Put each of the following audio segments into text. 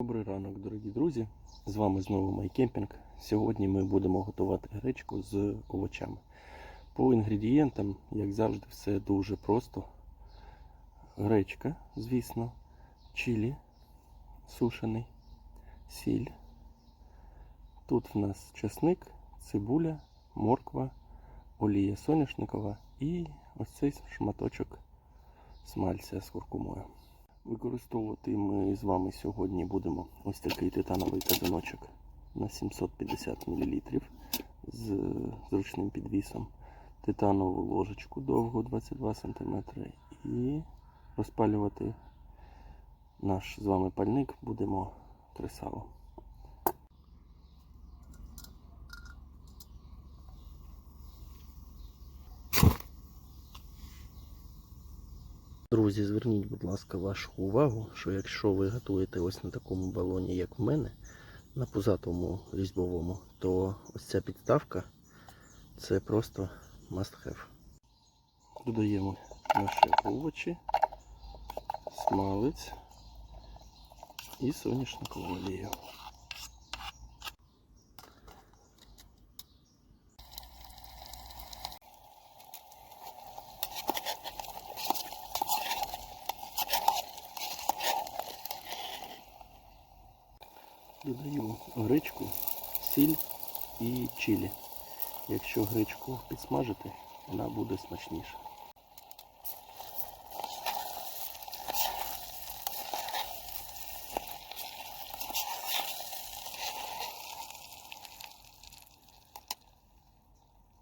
Добрий ранок, дорогі друзі! З вами знову Майкемпінг. Сьогодні ми будемо готувати гречку з овочами. По інгредієнтам, як завжди, все дуже просто. Гречка, звісно, чилі сушений, сіль. Тут в нас чесник, цибуля, морква, олія соняшникова і ось цей шматочок смальця з куркумою. Використовувати ми з вами сьогодні будемо ось такий титановий казаночок на 750 мл з зручним підвісом, титанову ложечку довго 22 см і розпалювати наш з вами пальник будемо кресало. Друзі, зверніть, будь ласка, вашу увагу, що якщо ви готуєте ось на такому балоні, як в мене, на пузатому різьбовому, то ось ця підставка це просто must have. Додаємо наші овочі, смалець і соняшникову олію. Додаю гречку, сіль і чилі. Якщо гречку підсмажити, вона буде смачніша.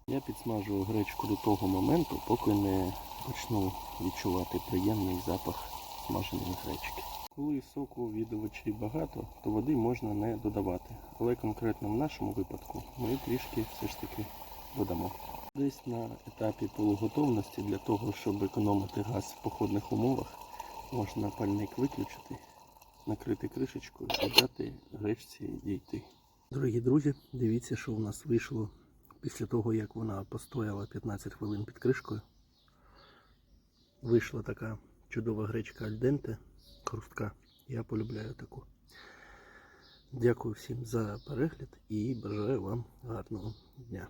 Я підсмажую гречку до того моменту, поки не почну відчувати приємний запах смаженої гречки. Коли соку від багато, то води можна не додавати. Але конкретно в нашому випадку ми трішки все ж таки додамо. Десь на етапі полуготовності для того, щоб економити газ в походних умовах, можна пальник виключити, накрити кришечкою і дати гречці дійти. Дорогі друзі, дивіться, що у нас вийшло після того, як вона постояла 15 хвилин під кришкою. Вийшла така чудова гречка альденте, хрустка. Я полюбляю таку. Дякую всім за перегляд і бажаю вам гарного дня.